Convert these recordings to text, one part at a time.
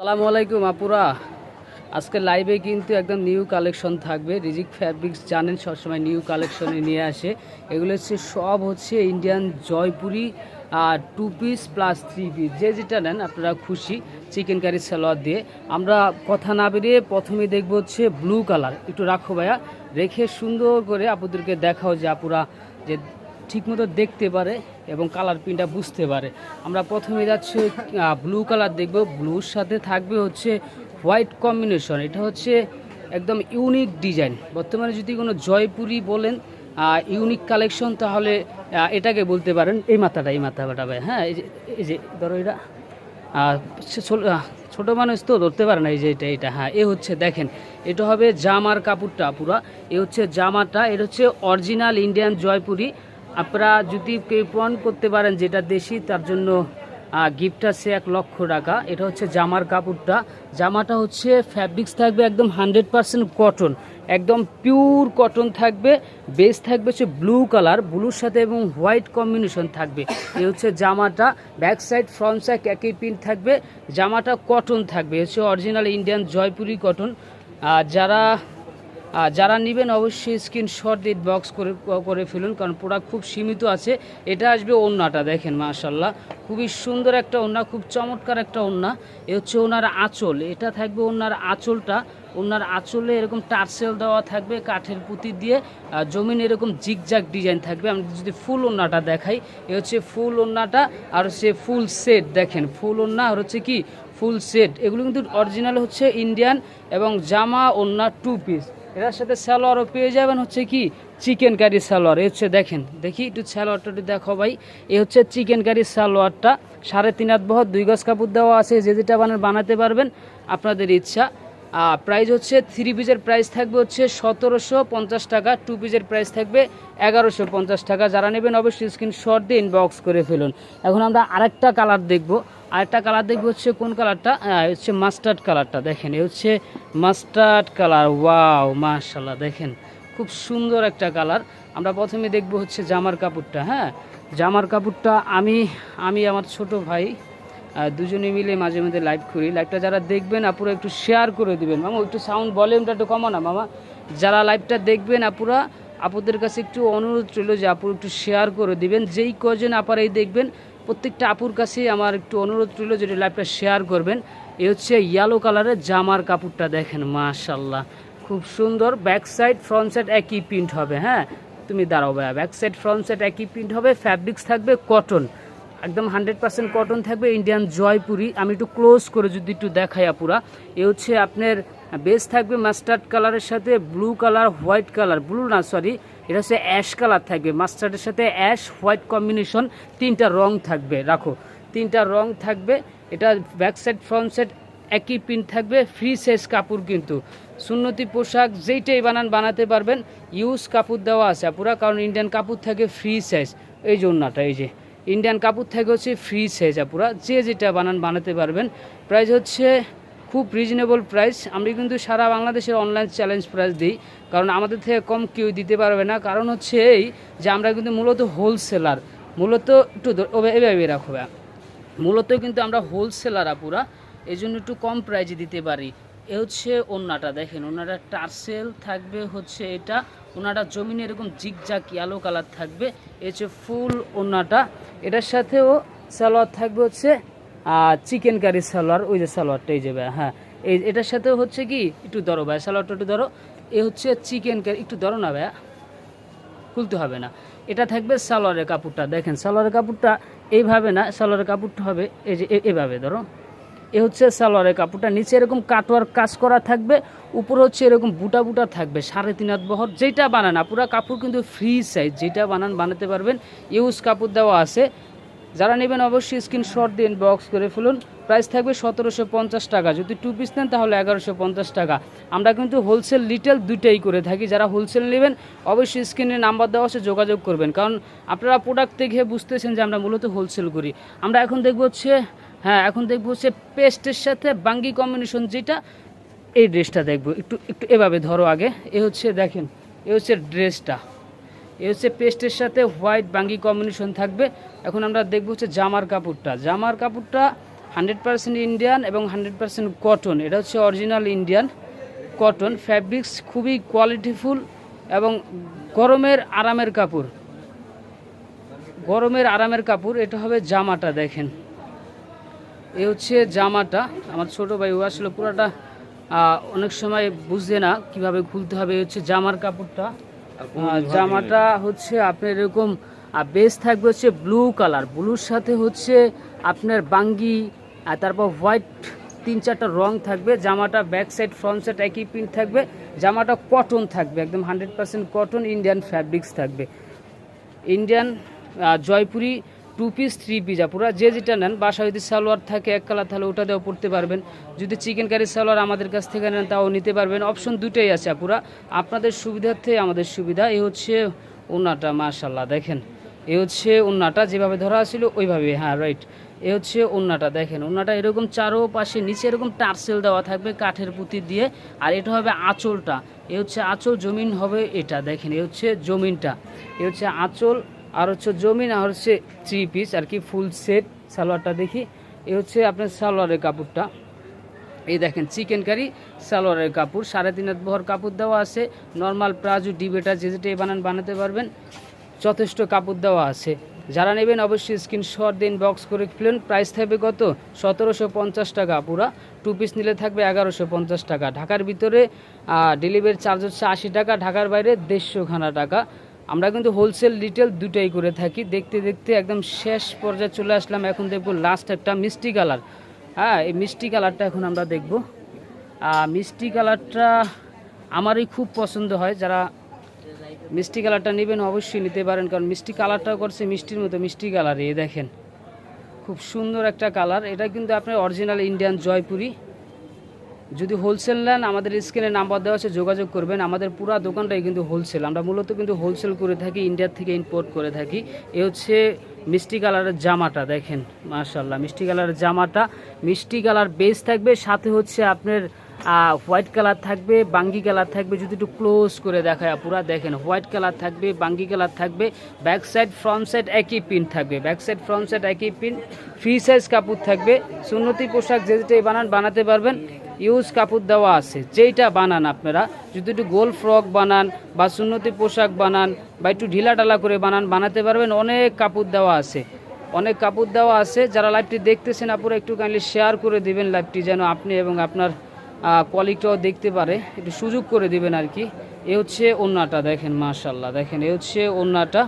সালামু আলাইকুম, আপুরা। আজকে লাইভে কিন্তু একদম নিউ কালেকশন থাকবে। রিজিক ফ্যাব্রিক্স জানেন, সবসময় নিউ কালেকশনে নিয়ে আসে। এগুলো হচ্ছে, সব হচ্ছে ইন্ডিয়ান জয়পুরি, আর two piece plus three piece যে যেটা নেন, আপনারা খুশি চিকেন কারি সালোয়ার দিয়ে। আমরা কথা না বেরিয়ে প্রথমে দেখব হচ্ছে ব্লু কালার একটু রাখো ভাইয়া। রেখে সুন্দর করে আপুদেরকে দেখাও যে আপুরা যে ঠিকমতো দেখতে পারে এবং কালার প্রিন্টটা বুঝতে পারে। আমরা প্রথমে যাচ্ছি ব্লু কালার দেখব। ব্লুর সাথে থাকবে হচ্ছে হোয়াইট কম্বিনেশন এটা হচ্ছে একদম ইউনিক ডিজাইন বর্তমানে যদি কোনো জয়পুরি বলেন ইউনিক কালেকশন তাহলে এটাকে বলতে পারেন। এই মাথাটা এই মাথাটা ভাই হ্যাঁ এই যে এই যে, ধরো এটা। ছোট মানুষ তো ধরতে পারে না, এই যে এটা এটা হ্যাঁ এ হচ্ছে দেখেন, এটা হবে জামার কাপড়টা পুরা। এ হচ্ছে জামাটা, এটা হচ্ছে অরিজিনাল ইন্ডিয়ান জয়পুরি। আপনারা যদি প্রমাণ করতে পারেন যেটা দেশি, তার জন্য গিফট আছে এক লক্ষ টাকা। এটা হচ্ছে জামার কাপড়টা। জামাটা হচ্ছে ফ্যাব্রিক্স থাকবে একদম হান্ড্রেড পার্সেন্ট কটন একদম পিওর কটন থাকবে। বেস থাকবে হচ্ছে ব্লু কালার ব্লুর সাথে এবং হোয়াইট কম্বিনেশন থাকবে। এই হচ্ছে জামাটা। ব্যাক সাইড ফ্রন্ট সাইড একই প্রিন্ট থাকবে। জামাটা কটন থাকবে। হচ্ছে অরিজিনাল ইন্ডিয়ান জয়পুরি কটন যারা আর যারা নেবেন অবশ্যই স্ক্রিনশট দিয়ে বক্স করে করে ফেলুন, কারণ প্রোডাক্ট খুব সীমিত আছে। এটা আসবে ওন্নাটা দেখেন মাশাল্লাহ খুবই সুন্দর একটা ওন্না খুব চমৎকার একটা ওন্না এ হচ্ছে ওনার আঁচল, এটা থাকবে ওনার আঁচলটা। ওনার আঁচলে এরকম টার্সেল দেওয়া থাকবে কাঠের পুঁতি দিয়ে জমিন এরকম জিগজাগ ডিজাইন থাকবে। আমি যদি ফুল ওন্নাটা দেখাই, এ হচ্ছে ফুল ওন্নাটা আর হচ্ছে ফুল সেট দেখেন, ফুল ওন্না আর হচ্ছে কি? ফুল সেট এগুলো কিন্তু অরিজিনাল হচ্ছে ইন্ডিয়ান এবং জামা ওন্না টু পিস এটার সাথে স্যালোয়ারও পেয়ে যাবেন হচ্ছে কি চিকেন কারি সালোয়ার এ হচ্ছে দেখেন, দেখি একটু স্যালোয়ারটা একটু দেখো ভাই। এ হচ্ছে চিকেন কারি সালোয়ারটা সাড়ে তিন হাত বহর, দুই গজ কাপড় দেওয়া আছে, যে যেটা বানান বানাতে পারবেন আপনাদের ইচ্ছা। প্রাইস হচ্ছে থ্রি পিসের প্রাইস থাকবে হচ্ছে সতেরোশো পঞ্চাশ টাকা টু পিসের প্রাইস থাকবে এগারোশো পঞ্চাশ টাকা। যারা নেবেন অবশ্যই স্ক্রিনশট দিয়ে ইনবক্স করে ফেলুন। এখন আমরা আরেকটা কালার দেখব। আরেকটা কালার দেখব হচ্ছে কোন কালারটা হচ্ছে মাস্টার্ড কালারটা দেখেন। এ হচ্ছে মাস্টার্ড কালার ওয়াও মাশাল্লাহ দেখেন। খুব সুন্দর একটা কালার আমরা প্রথমে দেখব হচ্ছে জামার কাপড়টা হ্যাঁ? জামার কাপড়টা আমি আমি, আমার ছোট ভাই দুজনে মিলে মাঝে মধ্যে লাইভ করি। লাইভটা যারা দেখবেন, আপুরা একটু শেয়ার করে দিবেন। মামা, একটু সাউন্ড ভলিউমটা একটু কমো না, মামা। যারা লাইভটা দেখবেন, আপুরা, আপুদের কাছে একটু অনুরোধ রইল যে আপু একটু শেয়ার করে দিবেন। যেই কজন আপারাই দেখবেন প্রত্যেকটা আপুর কাছে আমার একটু অনুরোধ রইল যে লাইভটা শেয়ার করবেন। এ হচ্ছে ইয়েলো কালারের জামার কাপড়টা দেখেন মাশাল্লাহ খুব সুন্দর। ব্যাক সাইড ফ্রন্ট সাইড একই প্রিন্ট হবে হ্যাঁ? তুমি দাঁড়াও ভাইয়া ব্যাক সাইড ফ্রন্ট সাইড একই প্রিন্ট হবে ফ্যাব্রিক্স থাকবে কটন একদম হান্ড্রেড পার্সেন্ট কটন থাকবে ইন্ডিয়ান জয়পুরি। আমি একটু ক্লোজ করে যদি একটু দেখাই আপুরা। এ হচ্ছে আপনার বেস থাকবে মাস্টার্ড কালারের সাথে blue colour white colour blue না সরি এটা হচ্ছে অ্যাশ কালার থাকবে। মাস্টার্ডের সাথে অ্যাশ হোয়াইট কম্বিনেশন তিনটা রং থাকবে। রাখো। তিনটা রং থাকবে। এটা ব্যাক সাইড ফ্রন্ট সাইড একই প্রিন্ট থাকবে। ফ্রি সাইজ কাপড় কিন্তু। সুন্নতি পোশাক যেইটাই বানান, বানাতে পারবেন। ইউজ কাপড় দেওয়া আছে পুরা কারণ ইন্ডিয়ান কাপড় থাকে ফ্রি সাইজ এই জন্যটা এই যে। ইন্ডিয়ান কাপড় থাকে হচ্ছে ফ্রি সাইজ আপুরা। যে যেটা বানান, বানাতে পারবেন। প্রাইস হচ্ছে খুব রিজনেবল প্রাইস আমরা কিন্তু সারা বাংলাদেশের অনলাইন চ্যালেঞ্জ প্রাইস দিই। কারণ আমাদের থেকে কম কেউ দিতে পারবে না। কারণ হচ্ছে এই যে আমরা কিন্তু মূলত হোলসেলার মূলত একটু এভাবে রাখো। মূলত কিন্তু আমরা হোলসেলার আপুরা এই জন্য একটু কম প্রাইজে দিতে পারি। এ হচ্ছে ওনাটা দেখেন। ওনাটা টার্সেল থাকবে হচ্ছে এটা। ওনাটা জমিনে এরকম জিগজাক ইয়ালো কালার থাকবে। এ হচ্ছে ফুল ওনাটা এটার সাথেও সালোয়ার থাকবে হচ্ছে চিকেন কারি সালোয়ার ওই যে সালোয়ারটা এই যে ভাইয়া, হ্যাঁ। এই এটার সাথে হচ্ছে কি একটু ধরো ভাই সালোয়ারটা একটু ধরো। এ হচ্ছে চিকেন কারি একটু ধরো না ভাইয়া খুলতে হবে না। এটা থাকবে সালোয়ারের কাপড়টা দেখেন সালোয়ারের কাপড়টা এইভাবে না সালোয়ারের কাপড়টা হবে এই যে এভাবে ধরো। এ হচ্ছে সালোয়ারের কাপড়টা নিচে এরকম কাটোয়ার কাজ করা থাকবে উপরে হচ্ছে এরকম বুটা বুটা থাকবে সাড়ে তিন হাত বহর যেটা বানান পুরা কাপড় কিন্তু ফ্রি সাইজ যেটা বানান বানাতে পারবেন। ইউজ কাপড় দেওয়া আছে যারা নেবেন অবশ্যই স্ক্রিনশট দিন বক্স করে ফেলুন। প্রাইস থাকবে সতেরোশো পঞ্চাশ টাকা। যদি টু পিস নেন তাহলে এগারোশো পঞ্চাশ টাকা। আমরা কিন্তু হোলসেল রিটেল দুইটাই করে থাকি। যারা হোলসেল নেবেন, অবশ্যই স্ক্রিনে নাম্বার দেওয়া আছে, যোগাযোগ করবেন। কারণ আপনারা প্রোডাক্ট দেখে বুঝতেছেন যে আমরা মূলত হোলসেল করি। আমরা এখন দেখব হচ্ছে হ্যাঁ এখন দেখব হচ্ছে পেস্টের সাথে বাঙ্গি কম্বিনেশন যেটা, এই ড্রেসটা দেখব। একটু একটু এভাবে ধরো আগে। এ হচ্ছে, দেখেন, এ হচ্ছে ড্রেসটা এ হচ্ছে পেস্টের সাথে হোয়াইট বাঙ্গি কম্বিনেশন থাকবে। এখন আমরা দেখব হচ্ছে জামার কাপড়টা। জামার কাপড়টা হান্ড্রেড পার্সেন্ট ইন্ডিয়ান এবং হান্ড্রেড পার্সেন্ট কটন এটা হচ্ছে অরিজিনাল ইন্ডিয়ান কটন ফ্যাব্রিক্স খুবই কোয়ালিটিফুল এবং গরমের আরামের কাপড়। গরমের আরামের কাপড়, এটা হবে জামাটা দেখেন। এ হচ্ছে জামাটা। আমার ছোট ভাই, ও আসলে পুরোটা অনেক সময় বুঝতে না কীভাবে খুলতে হবে। এ হচ্ছে জামার কাপড়টা। জামাটা হচ্ছে আপনার এরকম বেস থাকবে হচ্ছে ব্লু কালার ব্লুর সাথে হচ্ছে আপনার বাঙ্গি আর তারপর হোয়াইট তিন চারটা রং থাকবে। জামাটা ব্যাক সাইড ফ্রন্ট সাইড একই প্রিন্ট থাকবে। জামাটা কটন থাকবে একদম hundred percent cotton Indian fabrics থাকবে। Indian Jaipuri two piece three piece পুরো যে যেটা নেন বাসা যদি সালোয়ার থাকে এক কালার তাহলে ওটা দিয়েও পড়তে পারবেন। যদি চিকেন কারি সালোয়ার আমাদের কাছ থেকে নেন, তাও নিতে পারবেন। অপশন দুটোই আছে, আপুরা। আপনাদের সুবিধার্থে আমাদের সুবিধা, এই হচ্ছে ওনাটা মাশাল্লাহ দেখেন। এ হচ্ছে ওন্নাটা, যেভাবে ধরা ছিল, ওইভাবে হ্যাঁ রাইট এ হচ্ছে ওন্নাটা, দেখেন। ওন্নাটা এরকম চারো পাশে নিচে এরকম টার্সেল দেওয়া থাকবে কাঠের পুঁতি দিয়ে, আর এটা হবে আঁচলটা। এ হচ্ছে আঁচল, জমিন হবে এটা, দেখেন। এ হচ্ছে জমিনটা। এ হচ্ছে আঁচল আর হচ্ছে জমিন আর হচ্ছে থ্রি পিস আর কি ফুল সেট সালোয়ারটা দেখি। এ হচ্ছে আপনার সালোয়ারের কাপড়টা। এই দেখেন চিকেন কারি সালোয়ারের কাপড় সাড়ে তিন হাত বহর কাপড় দেওয়া আছে। নর্মাল প্লাজো ডিবেটা যে যেটাই বানান, বানাতে পারবেন। যথেষ্ট কাপড় দেওয়া আছে। যারা নেবেন অবশ্যই স্ক্রিনশট দিন বক্স করে ফেলেন। প্রাইস থাকবে কত? সতেরোশো পঞ্চাশ টাকা পুরা। টু পিস নিলে থাকবে এগারোশো পঞ্চাশ টাকা। ঢাকার ভিতরে ডেলিভারি চার্জ হচ্ছে আশি টাকা, ঢাকার বাইরে দেড়শো খানা টাকা। আমরা কিন্তু হোলসেল রিটেল দুটাই করে থাকি। দেখতে দেখতে একদম শেষ পর্যায়ে চলে আসলাম। এখন দেখব লাস্ট একটা মিষ্টি কালার হ্যাঁ এই মিষ্টি কালারটা এখন আমরা দেখব। মিষ্টি কালারটা আমারই খুব পছন্দ হয়। যারা মিষ্টি কালারটা নেবেন অবশ্যই নিতে পারেন। কারণ মিষ্টি কালারটাও করছে মিষ্টির মতো মিষ্টি কালার এ দেখেন, খুব সুন্দর একটা কালার এটা কিন্তু আপনার অরিজিনাল ইন্ডিয়ান জয়পুরি। যদি হোলসেল নেন, আমাদের স্ক্রিনে নাম্বার দেওয়া আছে, যোগাযোগ করবেন। আমাদের পুরো দোকানটাই কিন্তু হোলসেল আমরা মূলত কিন্তু হোলসেল করে থাকি ইন্ডিয়ার থেকে ইম্পোর্ট করে থাকি। এ হচ্ছে মিষ্টি কালারের জামাটা, দেখেন মার্শাল্লাহ মিষ্টি কালারের জামাটা। মিষ্টি কালার বেস থাকবে, সাথে হচ্ছে আপনার হোয়াইট কালার থাকবে, বাঙ্গি কালার থাকবে। যদি একটু ক্লোজ করে দেখায় পুরা দেখেন হোয়াইট কালার থাকবে, বাঙ্গি কালার থাকবে। ব্যাক সাইড ফ্রন্ট সাইড একই প্রিন্ট থাকবে। ব্যাক সাইড ফ্রন্ট সাইড একই প্রিন্ট ফ্রি সাইজ কাপড় থাকবে। সুন্নতি পোশাক যে যেটাই বানান, বানাতে পারবেন। ইউজ কাপড় দেওয়া আছে। যেইটা বানান আপনারা, যদি একটু গোল ফ্রক বানান বা সুন্নতি পোশাক বানান বা একটু ঢিলা টালা করে বানান, বানাতে পারবেন, অনেক কাপড় দেওয়া আছে। অনেক কাপড় দেওয়া আছে, যারা লাইভটি দেখতেছেন আপনারা একটু কাইন্ডলি শেয়ার করে দিবেন লাইভটি যেন আপনি এবং আপনার কোয়ালিটিও দেখতে পারে। একটু সুযোগ করে দিবেন আর কি। এ হচ্ছে ওন্নাটা দেখেন মাশাল্লাহ দেখেন, এ হচ্ছে ওন্নাটা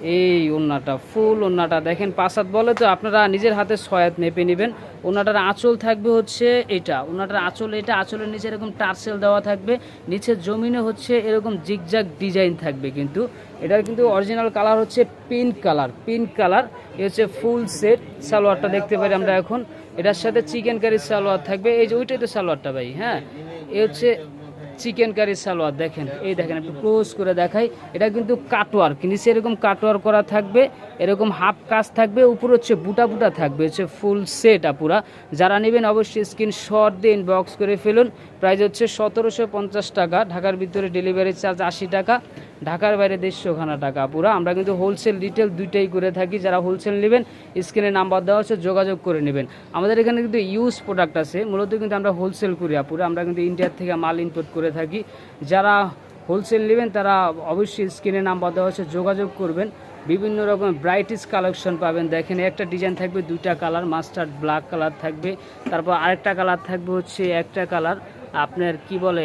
এই ওন্নাটা ফুল ওন্নাটা দেখেন পাঁচাত বলে তো আপনারা নিজের হাতে ছয়াত মেপে নেবেন। ওনাটার আঁচল থাকবে হচ্ছে এটা। ওনাটার আঁচল এটা, আঁচলের নিচে এরকম টার্সেল দেওয়া থাকবে। নিচে জমিনে হচ্ছে এরকম জিগজাগ ডিজাইন থাকবে কিন্তু। এটার কিন্তু অরিজিনাল কালার হচ্ছে পিঙ্ক কালার। পিঙ্ক কালার, এ হচ্ছে ফুল সেট সালোয়ারটা দেখতে পারি আমরা এখন। এটার সাথে চিকেন কারি সালোয়ার থাকবে। এই যে ওইটাই তো সালোয়ারটা ভাই হ্যাঁ? এ হচ্ছে চিকেন কারি সালোয়ার দেখেন, এই দেখেন একটু ক্লোজ করে দেখাই। এটা কিন্তু কাটোয়ার নিচে এরকম কাটোয়ার করা থাকবে, এরকম হাফ কাজ থাকবে, উপর হচ্ছে বুটা বুটা থাকবে, হচ্ছে ফুল সেট আপুরা যারা নেবেন অবশ্যই স্ক্রিন শট দিয়ে ইনবক্স করে ফেলুন। প্রাইস হচ্ছে সতেরোশো পঞ্চাশ টাকা, ঢাকার ভিতরে ডেলিভারি চার্জ আশি টাকা। ঢাকার বাইরে দেড়শো খানা টাকা। পুরা আমরা কিন্তু হোলসেল রিটেল দুইটাই করে থাকি। যারা হোলসেল নেবেন স্ক্রিনে নাম্বার দেওয়া হচ্ছে যোগাযোগ করে নেবেন। আমাদের এখানে কিন্তু ইউজ প্রোডাক্ট আছে। মূলত কিন্তু আমরা হোলসেল করি, আপুরা। আমরা কিন্তু ইন্ডিয়ার থেকে মাল ইম্পোর্ট করে থাকি। যারা হোলসেল নেবেন, তারা অবশ্যই স্ক্রিনে নাম্বার দেওয়া হচ্ছে যোগাযোগ করবেন। বিভিন্ন রকম ব্রাইটিস কালেকশন পাবেন। দেখেন, একটা ডিজাইন থাকবে দুইটা কালার মাস্টার্ড ব্ল্যাক কালার থাকবে। তারপর আরেকটা কালার থাকবে হচ্ছে একটা কালার আপনার কি বলে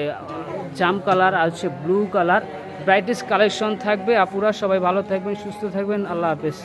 জাম কালার আর হচ্ছে ব্লু কালার ব্রাইটিস কালেকশন থাকবে। আপুরা সবাই ভালো থাকবেন সুস্থ থাকবেন। আল্লাহ হাফেজ।